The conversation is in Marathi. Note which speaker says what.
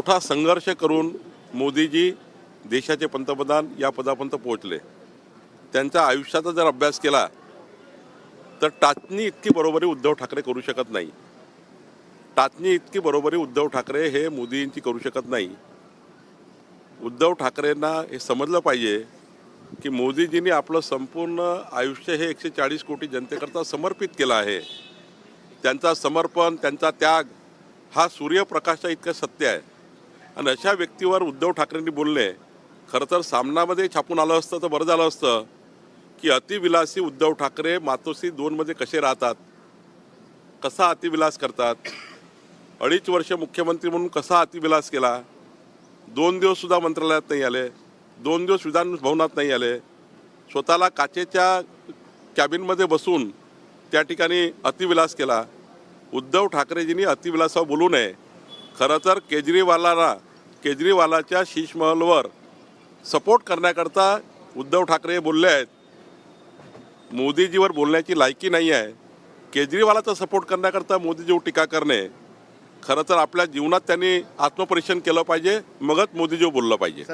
Speaker 1: मोठा संघर्ष करून मोदीजी देशाचे पंतप्रधान या पदापर्यंत पोहोचले. त्यांच्या आयुष्याचा जर अभ्यास केला तर टाचणी इतकी बरोबरी उद्धव ठाकरे करू शकत नाही. टाचणी इतकी बरोबरी उद्धव ठाकरे हे मोदींची करू शकत नाही. उद्धव ठाकरेंना हे समजलं पाहिजे की मोदीजींनी आपलं संपूर्ण आयुष्य हे एकशे चाळीस कोटी जनतेकरता समर्पित केलं आहे. त्यांचा समर्पण त्यांचा त्याग हा सूर्यप्रकाशा इतकं सत्य आहे. आणि अशा व्यक्तीवर उद्धव ठाकरेंनी बोलले खरं तर सामनामध्ये छापून आलं असतं तर बरं झालं असतं की अतिविलासी उद्धव ठाकरे मातोश्री दोनमध्ये कसे राहतात? कसा अतिविलास करतात? अडीच वर्ष मुख्यमंत्री म्हणून कसा अतिविलास केला? दोन दिवससुद्धा मंत्रालयात नाही आले दोन दिवस विधानभवनात नाही आले स्वतःला काचेच्या कॅबिनमध्ये बसून त्या ठिकाणी अतिविलास केला. उद्धव ठाकरेजींनी अतिविलासावर बोलू नये. खरं तर केजरीवालाला केजरीवालाच्या शीशमहलवर सपोर्ट करण्याकरता उद्धव ठाकरे बोलले आहेत. मोदीजीवर बोलण्याची लायकी नाही आहे. केजरीवालाचा सपोर्ट करण्याकरता मोदीजीवर टीका करणे खरं तर आपल्या जीवनात त्यांनी आत्मपरीक्षण केलं पाहिजे मगच मोदीजीवर बोललं पाहिजे.